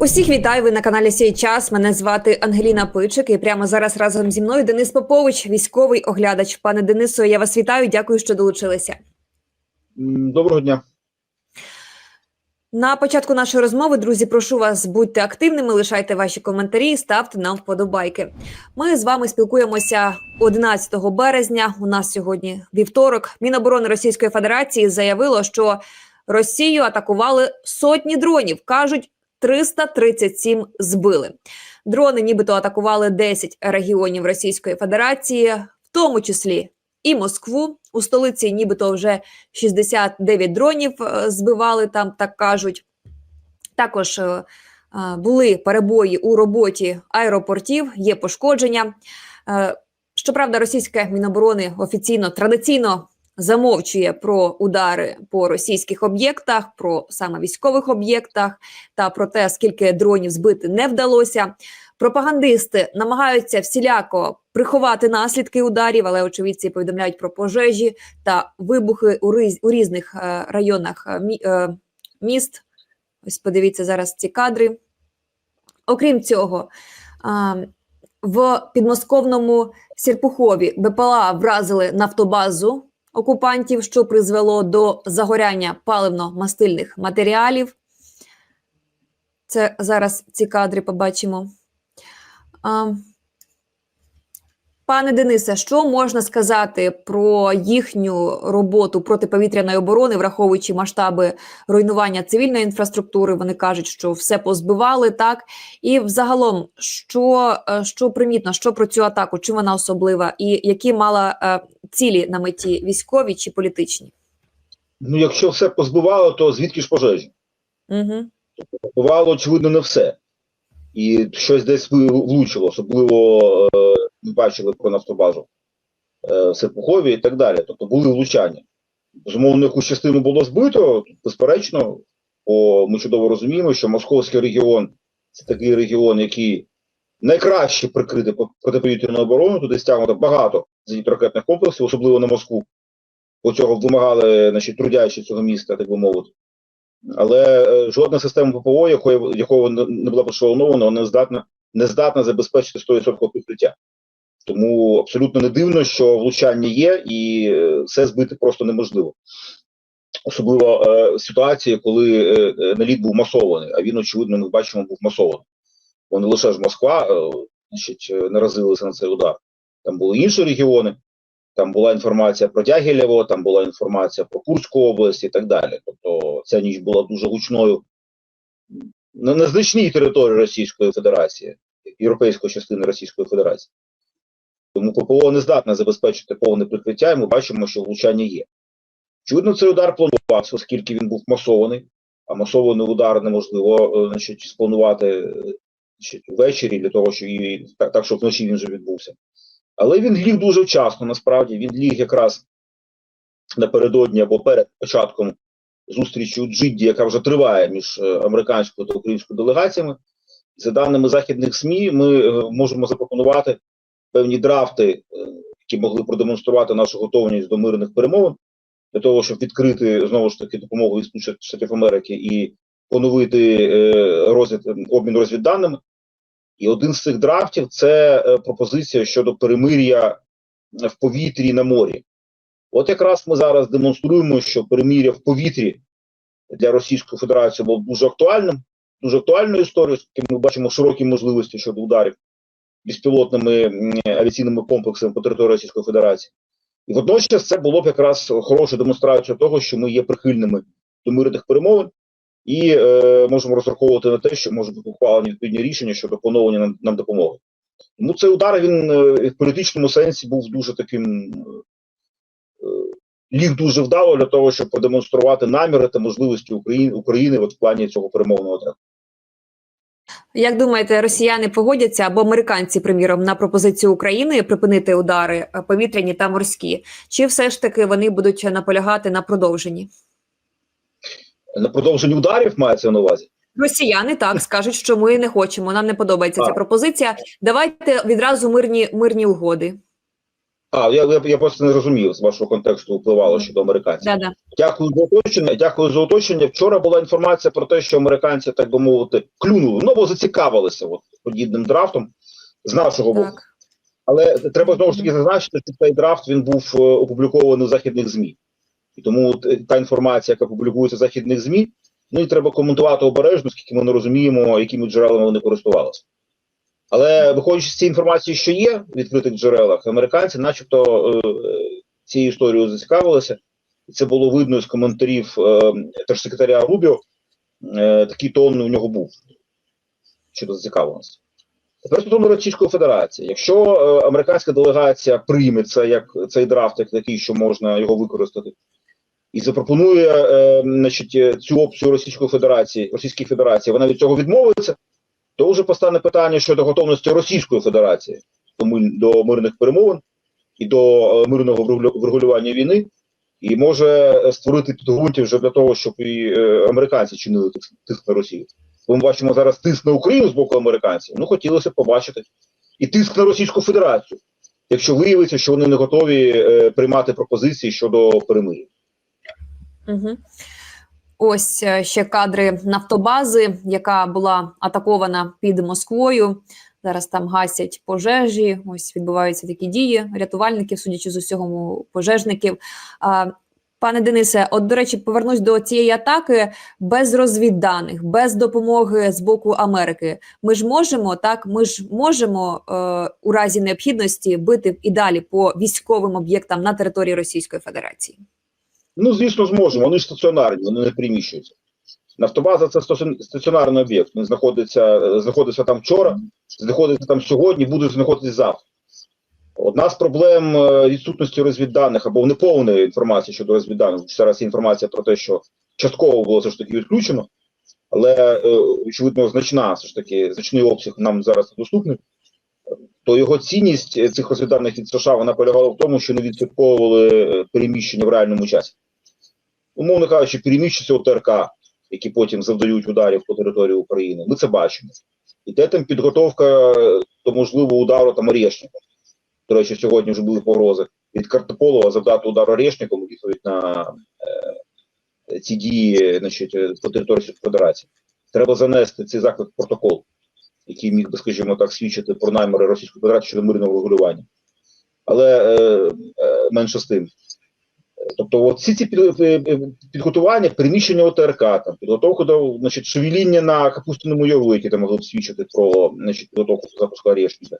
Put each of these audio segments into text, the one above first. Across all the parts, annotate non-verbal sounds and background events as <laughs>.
Усіх вітаю. Ви на каналі Сій час. Мене звати Ангеліна Пичик. І прямо зараз разом зі мною Денис Попович, військовий оглядач. Пане Денисо, я вас вітаю. Дякую, що долучилися. Доброго дня. На початку нашої розмови, друзі, прошу вас будьте активними, лишайте ваші коментарі, ставте нам вподобайки. Ми з вами спілкуємося 11 березня. У нас сьогодні вівторок. Міноборони Російської Федерації заявило, що Росію атакували сотні дронів. кажуть, 337 збили. Дрони, нібито атакували 10 регіонів Російської Федерації, в тому числі і Москву. У столиці, нібито вже 69 дронів е, збивали там, так кажуть. Також е, е, були перебої у роботі аеропортів, є пошкодження. Щоправда, російське міноборони офіційно традиційно замовчує про удари по російських об'єктах, про саме військових об'єктах та про те, скільки дронів збити не вдалося. Пропагандисти намагаються всіляко приховати наслідки ударів, але очевидці повідомляють про пожежі та вибухи у, риз- у різних е, районах е, е, міст. Ось подивіться зараз ці кадри. Окрім цього, в підмосковному Сірпухові БПЛА вразили нафтобазу окупантів, що призвело до загоряння паливно-мастильних матеріалів. Це зараз ці кадри побачимо. А, Пане Денисе, що можна сказати про їхню роботу протиповітряної оборони, враховуючи масштаби руйнування цивільної інфраструктури? Вони кажуть, що все позбивали так. І взагалом, що, е, що примітно, що про цю атаку, чим вона особлива, і які мала е, цілі на меті військові чи політичні? Ну, якщо все позбивало, то звідки ж пожежі? Угу. Бувало, очевидно, не все. І щось десь влучило, особливо е, ми бачили про нафтобазу е, в Серпухові і так далі. Тобто були влучання. Безумовно, якусь частину було збито, безперечно, бо ми чудово розуміємо, що московський регіон це такий регіон, який найкраще прикрити по- протиповітряну оборону, туди стягнуто багато зенітно-ракетних комплексів, особливо на Москву. Бо цього вимагали значить, трудящі цього міста, так би мовити. Але е, жодна система ППО, якої, якого не була пошалонована, не здатна, не здатна забезпечити 100% прикриття. Тому абсолютно не дивно, що влучання є, і е, все збити просто неможливо. Особливо е, в ситуації, коли е, е, наліт був масований, а він, очевидно, ми бачимо, був масований. Бо не лише ж Москва е, значить, наразилися на цей удар. Там були інші регіони, там була інформація про Дягілєво, там була інформація про Курську область і так далі. Тобто ця ніч була дуже гучною на незначній території Російської Федерації, європейської частини Російської Федерації. Тому ППО не здатне забезпечити повне прикриття, і ми бачимо, що влучання є. Очевидно, цей удар планувався, оскільки він був масований, а масований удар неможливо е, значить, спланувати е, ввечері для того, щоб так, щоб вночі він вже відбувся. Але він ліг дуже вчасно, насправді. Він ліг якраз напередодні або перед початком зустрічі у Джидді, яка вже триває між е, американською та українською делегаціями. За даними західних СМІ, ми е, можемо запропонувати певні драфти, е, які могли продемонструвати нашу готовність до мирних перемовин, для того, щоб відкрити знову ж таки допомогу від Штатів Америки і поновити розвід, обмін розвідданими. І один з цих драфтів це е, пропозиція щодо перемир'я в повітрі на морі. От якраз ми зараз демонструємо, що перемир'я в повітрі для Російської Федерації було дуже актуальним, дуже актуальною історією, ми бачимо широкі можливості щодо ударів безпілотними авіаційними комплексами по території Російської Федерації. І водночас це було б якраз хорошою демонстрацією того, що ми є прихильними до мирних перемовин і е, можемо розраховувати на те, що можуть бути ухвалені відповідні рішення щодо поновлення нам, нам допомоги. Тому цей удар він е, в політичному сенсі був дуже таким е, ліг дуже вдало для того, щоб продемонструвати наміри та можливості України, України от в плані цього перемовного треку. Як думаєте, росіяни погодяться або американці, приміром, на пропозицію України припинити удари е, повітряні та морські? Чи все ж таки вони будуть наполягати на продовженні? На продовженні ударів мається на увазі. Росіяни так <laughs> скажуть, що ми не хочемо. Нам не подобається ця пропозиція. Давайте відразу мирні мирні угоди. А, я, я, я просто не розумів, з вашого контексту впливало щодо американців. Да-да. Дякую за уточнення. Дякую за уточнення. Вчора була інформація про те, що американці, так би мовити, клюнули, ну бо зацікавилися от, подібним драфтом з нашого боку. Але треба знову ж таки зазначити, що цей драфт він був е, опублікований у західних ЗМІ. І тому от, е, та інформація, яка публікується в західних ЗМІ, ну треба коментувати обережно, оскільки ми не розуміємо, якими джерелами вони користувалися. Але виходячи з цієї інформації, що є в відкритих джерелах, американці, начебто, е, е, цією історією зацікавилися. І це було видно з коментарів е, теж секретаря Рубіо. Е, такий тон у нього був щодо зацікавленості. Тепер стосовно Російської Федерації. Якщо е, американська делегація прийме це як цей драфт, як такий, що можна його використати, і запропонує е, значить, е, цю опцію Російської Федерації, Російській Федерації, вона від цього відмовиться, то вже постане питання щодо готовності Російської Федерації до, мирних перемовин і до е, мирного врегулю- врегулювання війни, і може е, створити підґрунтя вже для того, щоб і американці чинили тиск, на Росію. Бо Ми бачимо зараз тиск на Україну з боку американців. Ну хотілося б побачити і тиск на Російську Федерацію, якщо виявиться, що вони не готові приймати пропозиції щодо перемир'я. Угу. Ось е, ще кадри нафтобази, яка була атакована під Москвою. Зараз там гасять пожежі. Ось відбуваються такі дії рятувальників, судячи з усього пожежників. Пане Денисе, от до речі, повернусь до цієї атаки без розвідданих, без допомоги з боку Америки. Ми ж можемо так, ми ж можемо е, у разі необхідності бити і далі по військовим об'єктам на території Російської Федерації. Ну, звісно, зможемо. Вони ж стаціонарні, вони не приміщуються. Нафтобаза це стаціонарний об'єкт. Він знаходиться, е, знаходиться там вчора, знаходиться там сьогодні, буде знаходитися завтра. Одна з проблем е, відсутності розвідданих або неповної інформації щодо розвідданих. Зараз є інформація про те, що частково було все ж таки відключено, але е, очевидно, значна все ж таки значний обсяг нам зараз доступний. То його цінність цих розвідданих від США вона полягала в тому, що не відслідковували переміщення в реальному часі. Умовно кажучи, переміщуються ОТРК, які потім завдають ударів по території України. Ми це бачимо. Іде там підготовка до можливого удару там Орешником. До речі, сьогодні вже були погрози від Картополова завдати удар Орешником відповідь на е, ці дії значить, по території Федерації. Треба занести цей заклик в протокол, який міг би, скажімо так, свідчити про наміри Російської Федерації щодо мирного регулювання. Але е, е, менше з тим. Тобто, от всі ці під, е, е, підготування, переміщення ОТРК, там, підготовка до значить, шевеління на Капустиному Яру, які там могли б свідчити про значить, підготовку запуску Орешника,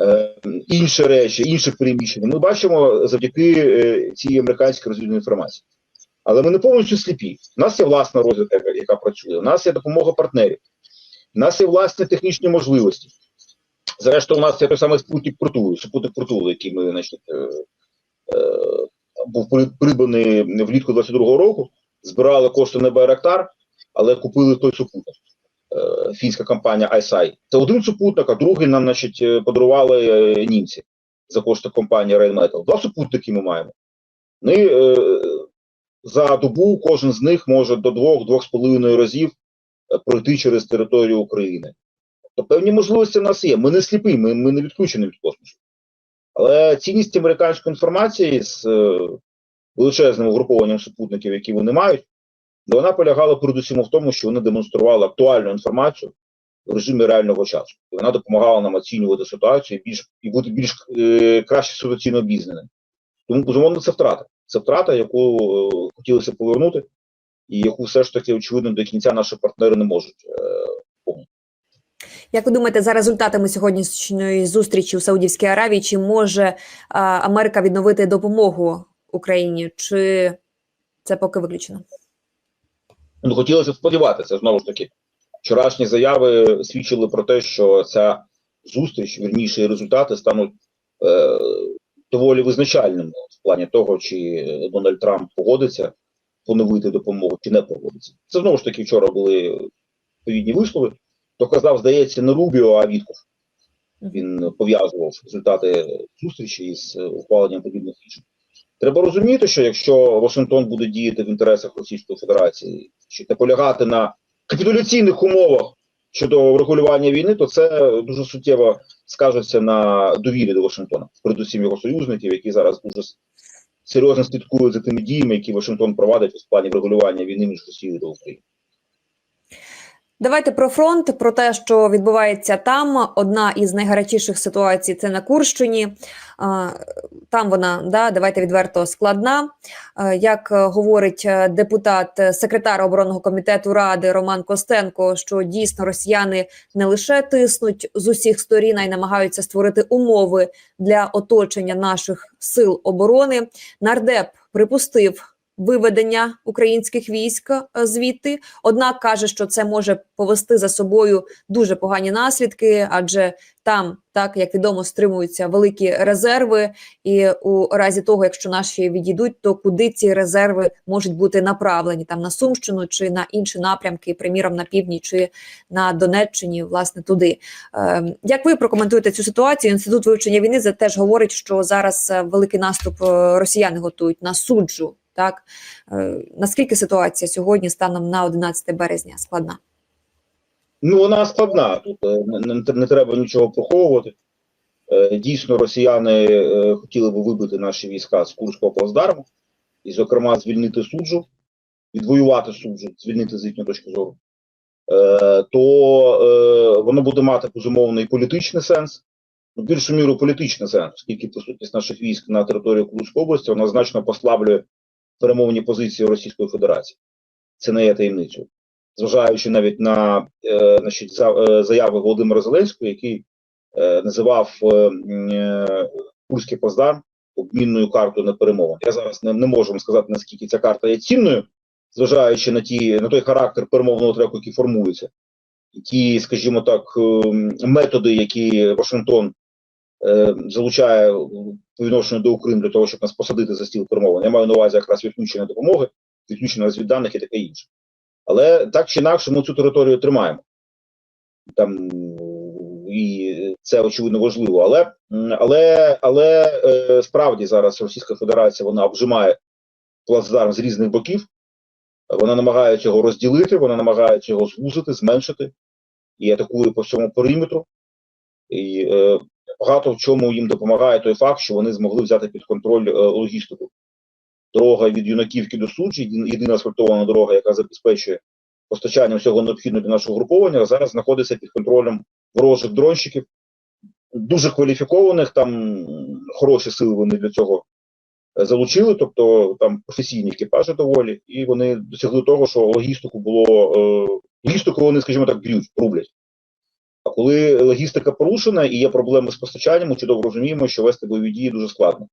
е, інші речі, інших переміщень, ми бачимо завдяки е, цій американській розвідній інформації. Але ми не повністю сліпі. У нас є власна розвідка, яка, працює, у нас є допомога партнерів, у нас є власні технічні можливості. Зрештою, у нас є той самий спутник Притулу, супутник Притулу, який ми значить, е, е, був при- придбаний влітку 22-го року, збирали кошти на Байрактар, але купили той супутник. Е, Фінська компанія ISI. Це один супутник, а другий нам значить, е, подарували е, німці за кошти компанії Rheinmetall. Два супутники ми маємо. Ми е, за добу кожен з них може до двох-двох з половиною разів пройти через територію України. Тобто певні можливості в нас є. Ми не сліпі, ми, ми не відключені від космосу. Але цінність американської інформації з е, величезним угрупованням супутників, які вони мають, вона полягала передусім в тому, що вони демонстрували актуальну інформацію в режимі реального часу. Вона допомагала нам оцінювати ситуацію більш і бути більш е, краще ситуаційно обізнаним. Тому безумовно це втрата. Це втрата, яку е, хотілося повернути, і яку все ж таки очевидно до кінця наші партнери не можуть. Е, Як ви думаєте, за результатами сьогоднішньої зустрічі у Саудівській Аравії, чи може а, Америка відновити допомогу Україні, чи це поки виключено? Ну, хотілося сподіватися, знову ж таки. Вчорашні заяви свідчили про те, що ця зустріч, вірніше, результати стануть е, доволі визначальними в плані того, чи Дональд Трамп погодиться поновити допомогу, чи не погодиться. Це знову ж таки вчора були відповідні вислови. То казав, здається, не Рубіо, а Вітков. Він пов'язував результати зустрічі із е, ухваленням подібних рішень. Треба розуміти, що якщо Вашингтон буде діяти в інтересах Російської Федерації, чи не полягати на капітуляційних умовах щодо врегулювання війни, то це дуже суттєво скажеться на довірі до Вашингтона, передусім його союзників, які зараз дуже серйозно слідкують за тими діями, які Вашингтон провадить у плані врегулювання війни між Росією та Україною. Давайте про фронт, про те, що відбувається там. Одна із найгарячіших ситуацій це на Курщині. Там вона да, давайте відверто складна. Як говорить е, депутат, е, секретар оборонного комітету ради Роман Костенко, що дійсно росіяни не лише тиснуть з усіх сторін, а й намагаються створити умови для оточення наших сил оборони. Нардеп припустив виведення українських військ е, звідти. Однак каже, що це може повести за собою дуже погані наслідки, адже там, так як відомо, стримуються великі резерви, і у разі того, якщо наші відійдуть, то куди ці резерви можуть бути направлені там на Сумщину чи на інші напрямки, приміром на півдні чи на Донеччині, власне, туди. Е, як ви прокоментуєте цю ситуацію? Інститут вивчення війни за- теж говорить, що зараз е, великий наступ е, росіяни готують на суджу. Так Е, наскільки ситуація сьогодні станом на 11 березня складна? Ну, вона складна. Тут е, не, не, треба нічого приховувати. Е, Дійсно, росіяни хотіли би вибити наші війська з Курського плацдарму і, зокрема, звільнити суджу, відвоювати суджу, звільнити з їхньої точки зору. То воно буде мати безумовно і політичний сенс, в більшу міру політичний сенс, оскільки присутність наших військ на території Курської області вона значно послаблює перемовні позиції Російської Федерації. Це не є таємницею зважаючи навіть на е, значить, е, заяви Володимира Зеленського, який е, називав е, е, Курський плацдарм обмінною картою на перемовин. Я зараз не, не можу вам сказати, наскільки ця карта є цінною, зважаючи на ті на той характер перемовного треку, який формується, ті, скажімо так, е, методи, які Вашингтон залучає по відношенню до України для того, щоб нас посадити за стіл перемовин. Я маю на увазі якраз відключення допомоги, відключення розвідданих і таке інше. Але так чи інакше ми цю територію тримаємо. Там і це очевидно важливо. Але але, але е, справді зараз Російська Федерація вона обжимає плацдарм з різних боків. Вона намагається його розділити, вона намагається його звузити, зменшити і атакує по всьому периметру. І е, багато в чому їм допомагає той факт, що вони змогли взяти під контроль е, логістику. Дорога від юнаківки до суджі, єдина- асфальтована дорога, яка забезпечує постачання всього необхідного для нашого груповання, зараз знаходиться під контролем ворожих дронщиків, дуже кваліфікованих, там хороші сили вони для цього е, залучили, тобто там професійні екіпажі доволі, і вони досягли того, що логістику було е, логістику вони, скажімо так, б'ють, рублять. А коли логістика порушена і є проблеми з постачанням, ми чудово розуміємо, що вести бойові дії дуже складно.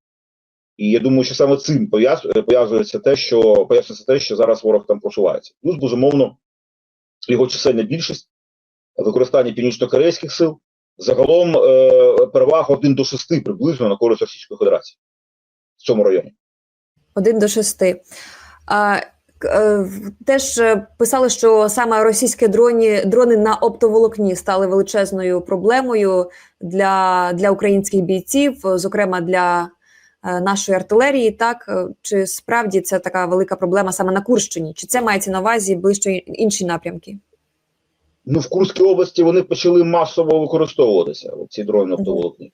І я думаю, що саме цим е, пов'язується те, що пояснюється те, що зараз ворог там просувається. Плюс, безумовно, його чисельна більшість, використання північно-корейських сил, загалом е, перевага 1 до 6 приблизно на користь Російської Федерації в цьому районі. Один до шести. А, к- в- теж е, писали, що саме російські дроні, дрони на оптоволокні стали величезною проблемою для, для українських бійців, е, зокрема для е, нашої артилерії. Так Е, чи справді це така велика проблема саме на Курщині? Чи це мається на увазі ближче інші напрямки? Ну, в Курській області вони почали масово використовуватися, ці дрони оптоволокні.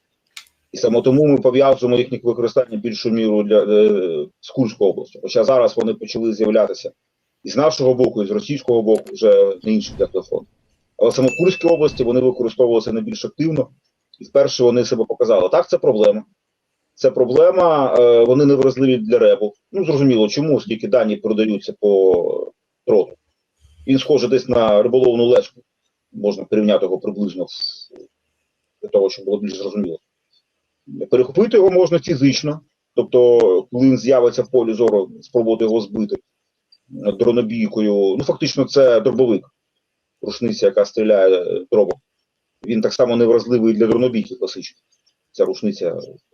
І саме тому ми пов'язуємо їхнє використання більшу міру для е, з Курської області. Хоча зараз вони почали з'являтися і з нашого боку, і з російського боку, вже на інших для фронту. Але саме в Курській області вони використовувалися найбільш активно, і вперше вони себе показали. Так, це проблема. Це проблема, е, вони невразливі для ребу. Ну, зрозуміло, чому, оскільки дані продаються по дроту. Він схожий десь на риболовну леску. Можна порівняти його приблизно для того, щоб було більш зрозуміло. Перехопити його можна фізично, тобто, коли він з'явиться в полі зору, спробувати його збити дронобійкою. Ну, фактично, це дробовик, рушниця, яка стріляє е, дробом. Він так само невразливий для дронобійки класичних. Ця рушниця,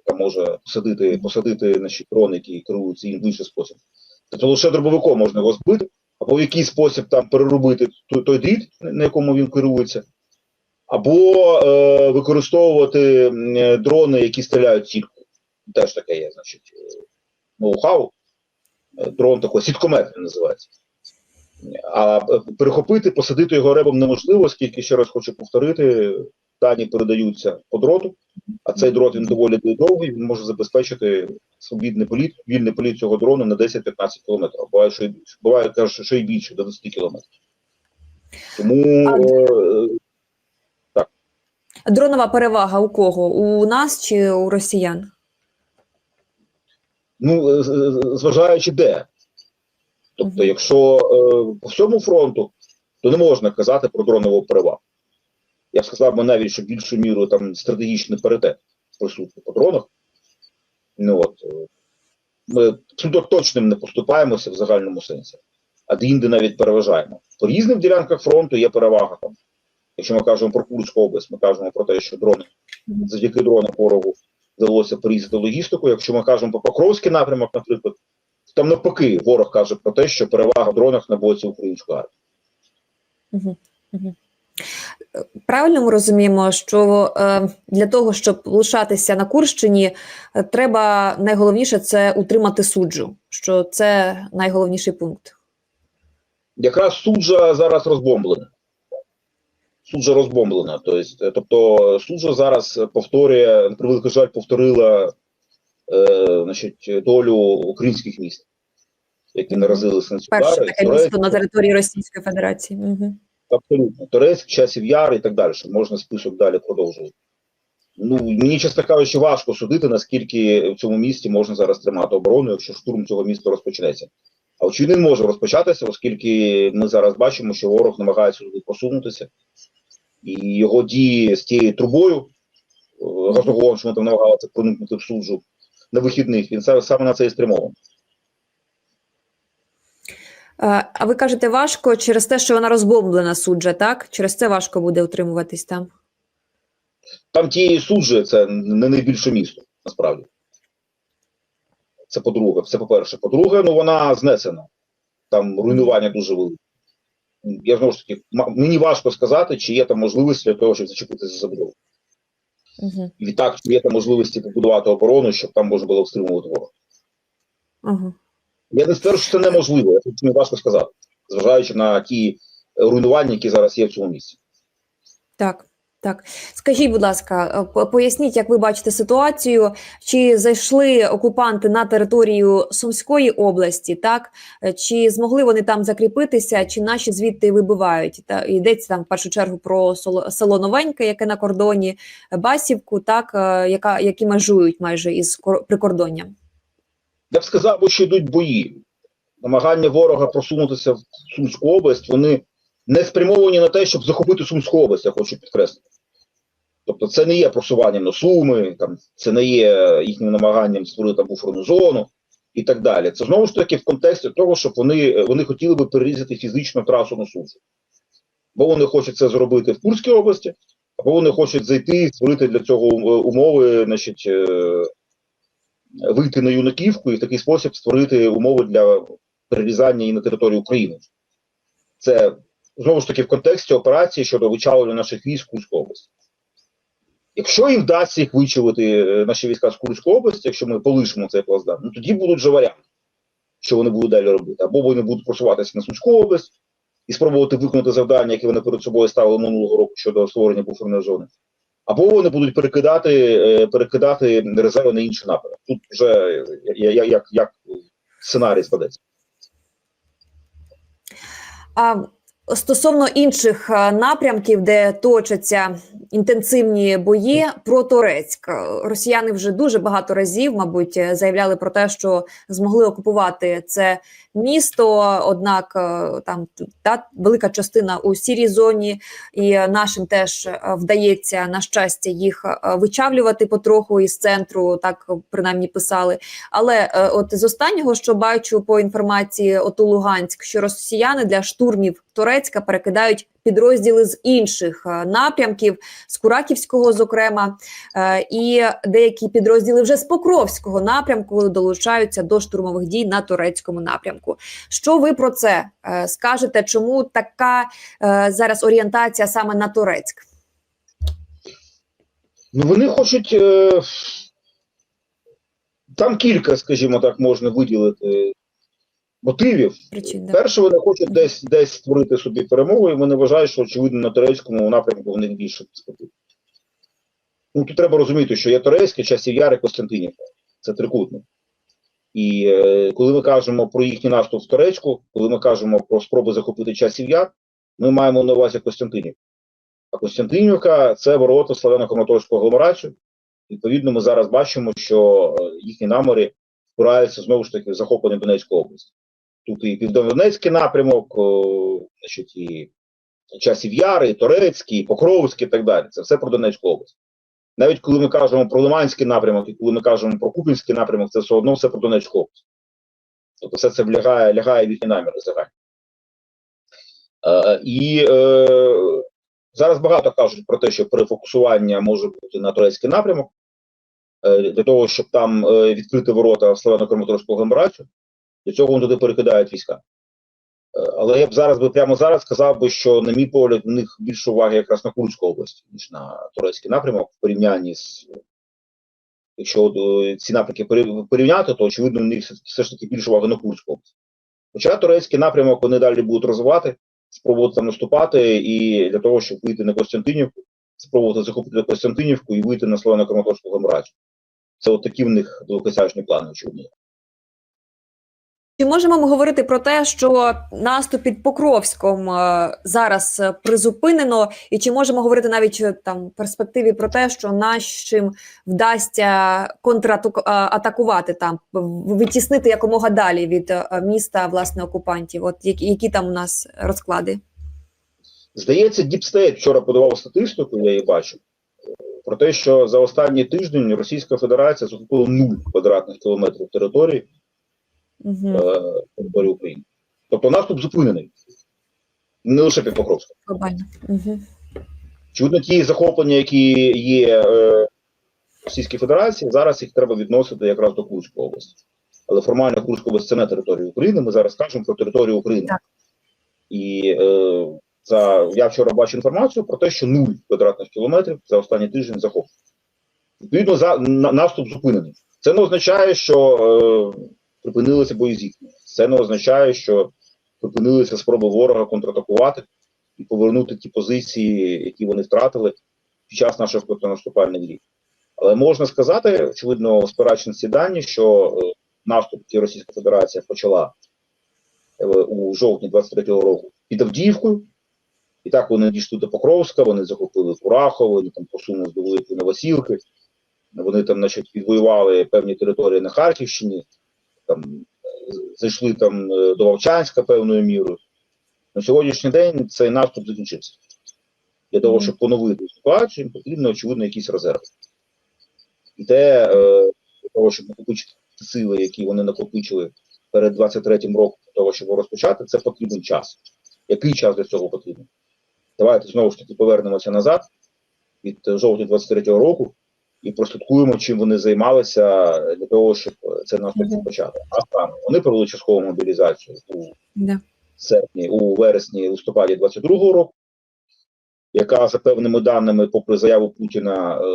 яка може посадити, посадити значить, дрон, який керується їм в інший спосіб. Тобто лише дробовиком можна його збити, або в який спосіб там переробити той дріт, на якому він керується, або е, використовувати е, дрони, які стріляють сіткою. Теж таке є, значить, е, ноу-хау. Е, Дрон такий, сіткомет він називається. А перехопити, посадити його ребом неможливо, оскільки ще раз хочу повторити, дані передаються по дроту, а цей дрот він доволі довгий, він може забезпечити свобідний політ, вільний політ цього дрону на 10-15 кілометрів. Буває, що. Буває, кажуть, що і більше, до 20 кілометрів. Тому А- Дронова перевага у кого? У нас чи у росіян? ну, е, зважаючи де. Тобто, якщо е, по всьому фронту, то не можна казати про дронову перевагу. Я б сказав би навіть, що більшу міру там стратегічний паритет присутній по дронах. Ну, от, е, ми абсолютно точним не поступаємося в загальному сенсі, а де-інде навіть переважаємо. По різних ділянках фронту є перевага там. Якщо ми кажемо про Курську область, ми кажемо про те, що дрони завдяки дронам ворогу вдалося порізати логістику. Якщо ми кажемо про Покровський напрямок, наприклад, там навпаки ворог каже про те, що перевага в дронах на боці української армії. Правильно ми розуміємо, що е, для того, щоб лишатися на Курщині, е, треба найголовніше це утримати суджу, що це найголовніший пункт. Якраз суджа зараз розбомблена. Суджа розбомблена. Тобто, тобто суджа зараз повторює, на превеликий жаль, повторила е, значить, долю українських міст, які наразилися на ці Перше таке Турецьк, місто на території Російської Федерації. Угу. Абсолютно. Турецьк, часів яр і так далі. Можна список далі продовжувати. Ну, мені, чесно кажучи, важко судити, наскільки в цьому місті можна зараз тримати оборону, якщо штурм цього міста розпочнеться. А очевидно, він може розпочатися, оскільки ми зараз бачимо, що ворог намагається туди посунутися, і його дії з тією трубою, е, газогоном, що ми там намагалися проникнути в суджу на вихідних, він саме саме на це і спрямований. Е, А ви кажете, важко через те, що вона розбомблена суджа, так? Через це важко буде утримуватись там. Там тієї суджі це не найбільше місто, насправді. Це по-друге, це по-перше. По-друге, ну вона знесена. Там руйнування дуже велике. Я знову ж таки, мені важко сказати, чи є там можливість для того, щоб зачепитися за забудову. Угу. І відтак, чи є там можливості побудувати оборону, щоб там можна було стримувати ворога. Угу. Я не скажу, що це неможливо, я мені важко сказати, зважаючи на ті руйнування, які зараз є в цьому місці. Так, так. Скажіть, будь ласка, е, поясніть, як ви бачите ситуацію, чи зайшли окупанти на територію Сумської області, так? Е, Чи змогли вони там закріпитися, чи наші звідти вибивають? Та йдеться там в першу чергу про село, Новеньке, яке на кордоні, е, Басівку, так, яка, які межують майже із кор- прикордонням. Я б сказав, що йдуть бої. Намагання ворога просунутися в Сумську область, вони не спрямовані на те, щоб захопити Сумську область, я хочу підкреслити. Тобто це не є просуванням на Суми, там, це не є їхнім намаганням створити буферну зону і так далі. Це знову ж таки в контексті того, щоб вони, вони хотіли би перерізати фізично трасу на Сумську. Бо вони хочуть це зробити в Курській області, або вони хочуть зайти і створити для цього умови, значить, е, вийти на юнаківку і в такий спосіб створити умови для перерізання і на території України. Це знову ж таки в контексті операції щодо вичавлення наших військ в Курську область. Якщо їм вдасться їх вичавити е, наші війська з Курської області, якщо ми полишимо цей плацдарм, ну тоді будуть вже варіанти, що вони будуть далі робити. Або вони будуть просуватися на Сумську область і спробувати виконати завдання, які вони перед собою ставили минулого року щодо створення буферної зони. Або вони будуть перекидати, е, перекидати резерви на інші напрямки. Тут вже е, я- я- як, як сценарій складеться. Стосовно інших е, напрямків, де точаться інтенсивні бої про Турецьк, Е, росіяни вже дуже багато разів, мабуть, е, заявляли про те, що змогли окупувати це місто. Однак е, там та велика частина у сірій зоні, і нашим теж е, вдається на щастя їх е, вичавлювати потроху із центру, так принаймні писали. Але от з останнього, що бачу по інформації ОТУ Луганськ, що росіяни для штурмів Турецька перекидають підрозділи з інших е, напрямків, з Кураківського, зокрема, е, і деякі підрозділи вже з Покровського напрямку долучаються до штурмових дій на турецькому напрямку. Що ви про це е, скажете? Чому така зараз орієнтація саме на Турецьк? Ну вони хочуть. Там кілька, скажімо так, можна виділити мотивів. Причин, да. Перше, вони хочуть десь десь створити собі перемогу, і вони вважають, що очевидно на турецькому напрямку в них більше перспектив. Ну тут треба розуміти, що є турецьке, часів Яр і Костянтинівка. Це трикутник. І е, коли ми кажемо про їхній наступ в Турецьку, коли ми кажемо про спроби захопити часів Яр, ми маємо на увазі Костянтинівку. А Костянтинівка це ворота славяно-краматорського агломерацію. Відповідно, ми зараз бачимо, що е, їхні наміри впираються знову ж таки в захоплення Донецької області. Тут і Південнодонецький напрямок, значить, і часів Яри, і Торецький, і Покровський і так далі. Це все про Донецьку область. Навіть коли ми кажемо про Лиманський напрямок, і коли ми кажемо про Купінський напрямок, це все одно все про Донецьку область. Тобто все це влягає, лягає в їхні наміри загальні. Е, і е, зараз багато кажуть про те, що перефокусування може бути на турецький напрямок, е, для того, щоб там е, відкрити ворота славяно-краматорського агломерацію. Для цього вони туди перекидають війська. Е, Але я б зараз би прямо зараз сказав би, що, на мій погляд, в них більше уваги якраз на Курську область, ніж на турецький напрямок, в порівнянні з якщо е, ці напрямки порівняти, то очевидно, в них все- ж таки більше уваги на Курську область. Хоча турецький напрямок вони далі будуть розвивати, спробувати там наступати, і для того, щоб вийти на Костянтинівку, спробувати захопити Костянтинівку і вийти на Славяно-Краматорську агломерацію. Це от такі в них двокосячні плани, очевидно. Чи можемо ми говорити про те, що наступ під Покровськом е, зараз е, призупинено, і чи можемо говорити навіть е, там в перспективі про те, що нашим вдасться контратакувати там, витіснити якомога далі від міста власне окупантів? От які, які там у нас розклади? Здається, Діпстейт вчора подавав статистику, я її бачив, про те, що за останній тиждень Російська Федерація захопила 0 квадратних кілометрів території Угу. е, території України. Тобто наступ зупинений. Не лише під Покровськом. Глобально. Угу. Очевидно, ті захоплення, які є е, в Російській Федерації, зараз їх треба відносити якраз до Курської області. Але формально Курська область це не територія України. Ми зараз кажемо про територію України. Так. І е, за я вчора бачив інформацію про те, що 0 квадратних кілометрів за останній тиждень захоплено. Відповідно, за на, наступ зупинений. Це не означає, що е, припинилися бої зіткнення. Це не означає, що припинилися спроби ворога контратакувати і повернути ті позиції, які вони втратили під час наших контрнаступальних дій. Але можна сказати, очевидно, спираючись на ці дані, що е, наступ, який Російська Федерація почала е, у жовтні 23-го року під Авдіївкою, і так вони дійшли до Покровська, вони захопили Курахово, вони там посунули до Великої Новосілки, вони там, значить, відвоювали певні території на Харківщині, там зайшли там е, до Вовчанська певною мірою. На сьогоднішній день цей наступ закінчився. Для того, щоб поновити ситуацію, їм потрібно, очевидно, якісь резерви. І те, е, для того, щоб накопичити сили, які вони накопичили перед 23-м роком, для того, щоб розпочати, це потрібен час. Який час для цього потрібен? Давайте знову ж таки повернемося назад від е, жовтня 23-го року і прослідкуємо, чим вони займалися для того, щоб це наступ Мгм. почати. А саме вони провели часткову мобілізацію у Да. серпні, у вересні, листопаді 22-го року, яка за певними даними, попри заяву Путіна е,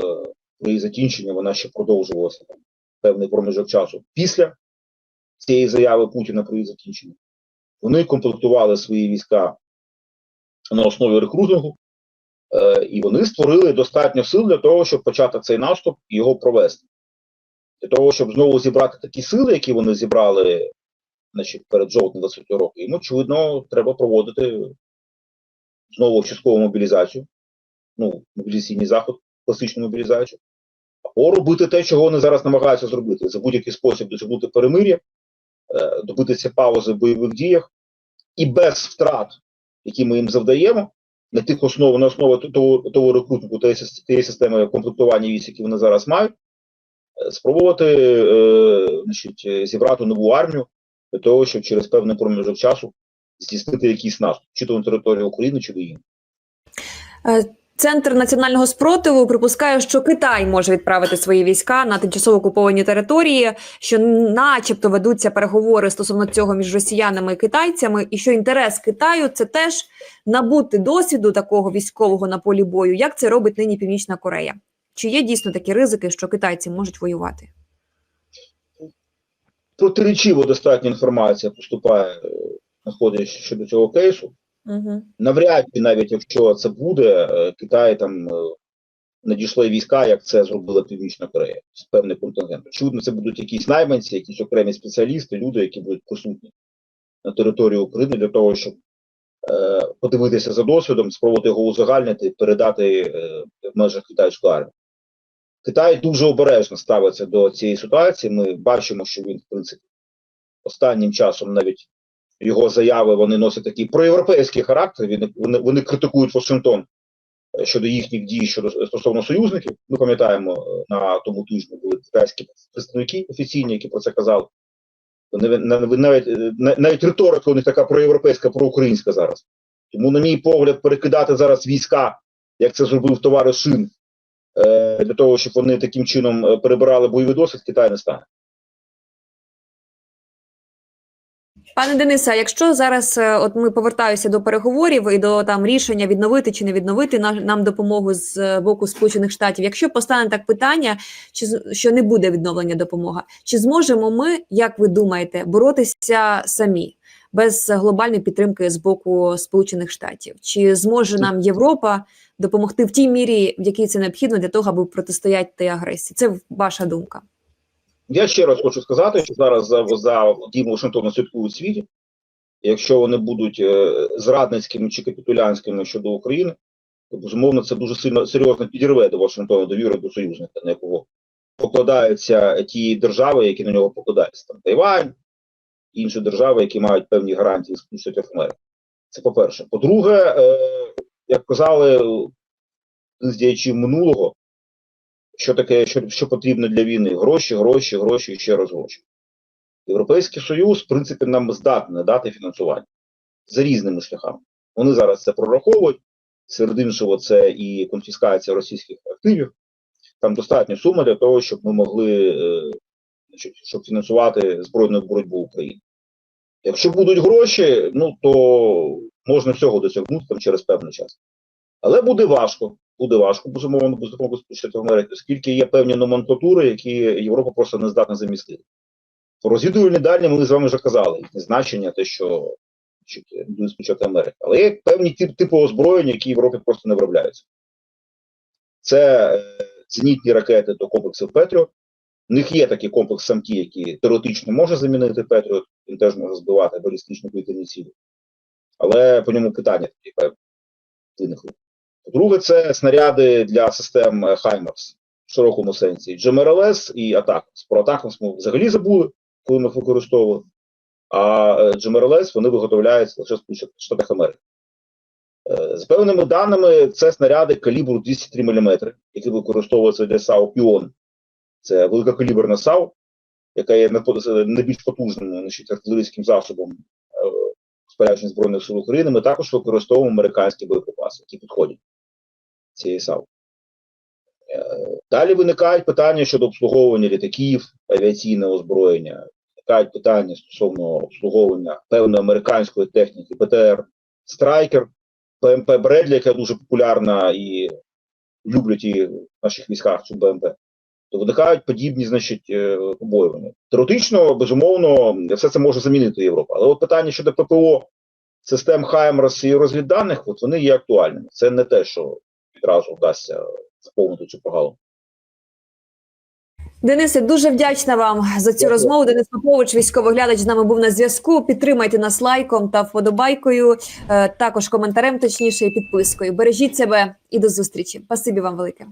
про її закінчення, вона ще продовжувалася там, певний проміжок часу після цієї заяви Путіна про її закінчення. Вони комплектували свої війська на основі рекрутингу, і вони створили достатньо сил для того, щоб почати цей наступ і його провести. Для того, щоб знову зібрати такі сили, які вони зібрали значить, перед жовтнем 20 року, їм, очевидно, треба проводити знову часткову мобілізацію, ну, мобілізаційний заход, класичну мобілізацію, або робити те, чого вони зараз намагаються зробити, за будь-який спосіб досягнути перемир'я, е, добитися паузи в бойових діях, і без втрат, які ми їм завдаємо, на тих основ, на основі того, того рекрутингу, тієї, системи комплектування військ, які вони зараз мають, е, спробувати е, значить, е, зібрати нову армію для того, щоб через певний проміжок часу здійснити якийсь наступ, чи то на території України, чи до інших. Центр національного спротиву припускає, що Китай може відправити свої війська на тимчасово окуповані території, що, начебто, ведуться переговори стосовно цього між росіянами і китайцями, і що інтерес Китаю це теж набути досвіду такого військового на полі бою, як це робить нині Північна Корея. Чи є дійсно такі ризики, що китайці можуть воювати? протиречиво достатньо інформація поступає, е, надходить щодо цього кейсу. Угу. Навряд чи навіть якщо це буде, е, Китай там е, надійшли війська, як це зробила Північна Корея, з певний контингент. Очевидно, це будуть якісь найманці, якісь окремі спеціалісти, люди, які будуть присутні на території України для того, щоб е, подивитися за досвідом, спробувати його узагальнити, передати е, в межах китайської армії. Китай дуже обережно ставиться до цієї ситуації. Ми бачимо, що він, в принципі, останнім часом навіть його заяви вони носять такий проєвропейський характер. Вони, вони, вони критикують Вашингтон е, щодо їхніх дій щодо стосовно союзників. Ми пам'ятаємо, е, на тому тижні були китайські представники офіційні, які про це казали. Навіть е, навіть риторика у них така проєвропейська, проукраїнська зараз. Тому, на мій погляд, перекидати зараз війська, як це зробив товариш Шин, для того, щоб вони таким чином перебирали бойовий досвід, Китай не стане. Пане Денисе, а якщо зараз е, от ми повертаюся до переговорів і до там рішення відновити чи не відновити нам, нам допомогу з е, боку Сполучених Штатів, якщо постане так питання, чи що не буде відновлення допомоги, чи зможемо ми, як ви думаєте, боротися самі без глобальної підтримки з боку Сполучених Штатів? Чи зможе нам Європа допомогти в тій мірі, в якій це необхідно для того, аби протистояти агресії? Це ваша думка. Я ще раз хочу сказати, що зараз за, за діями Вашингтона слідкують в світі. Якщо вони будуть е, зрадницькими чи капітулянськими щодо України, то безумовно це дуже сильно серйозно підірве до Вашингтона довіри до союзника, на якого покладаються ті держави, які на нього покладаються. Там Тайвань, інші держави, які мають певні гарантії з Америки. Це по-перше. По-друге, е, як казали з діячів минулого, що таке, що, що потрібно для війни? Гроші, гроші, гроші і ще раз гроші. Європейський Союз, в принципі, нам здатний дати фінансування за різними шляхами. Вони зараз це прораховують. Серед іншого, це і конфіскація російських активів. Там достатня сума для того, щоб ми могли е, щоб фінансувати збройну боротьбу України. Якщо будуть гроші, ну то можна всього досягнути там через певний час. Але буде важко. Буде важко, безумовно, без допомоги Сполучених Америки, оскільки є певні номенклатури, які Європа просто не здатна замістити. Розвідувальні дані ми з вами вже казали, їхнє значення, те, що значить, будуть Сполучені Америки. Але є певні тип, типи озброєння, які в Європі просто не виробляються. Це е, зенітні ракети до комплексів Петріот. У них є такий комплекс самки, який теоретично може замінити Петріот, він теж може збивати балістичні повітряні цілі. Але по ньому питання такі певні виникли. По-друге, це снаряди для систем е, Хаймерс в широкому сенсі. GMRLS і Атакмс. Про Атакмс ми взагалі забули, коли ми використовували. А е, GMRLS вони виготовляються лише в Сполучених Штатах Америки. Е, З певними даними, це снаряди калібру 203 мм, які використовуються для САУ Піон. Це великокаліберна САУ, яка є найбільш потужним значить, артилерійським засобом е, споряджень Збройних сил України. Ми також використовуємо американські боєприпаси, які підходять цієї САУ. Е, Далі виникають питання щодо обслуговування літаків, авіаційного озброєння, виникають питання стосовно обслуговування певної американської техніки, ПТР Страйкер, ПМП Бредлі, яка дуже популярна і люблять і в наших військах цю БМП. То виникають подібні, значить, е, побоювання. Теоретично, безумовно, все це може замінити Європа. Але от питання щодо ППО, систем Хаймерс і розвідданих, от вони є актуальними. Це не те, що відразу вдасться заповнити цю прогалу. Денисе, дуже вдячна вам за цю Дякую. розмову. Денис Попович, військовий глядач, з нами був на зв'язку. Підтримайте нас лайком та вподобайкою, е, також коментарем, точніше, і підпискою. Бережіть себе і до зустрічі. Спасибі вам велике.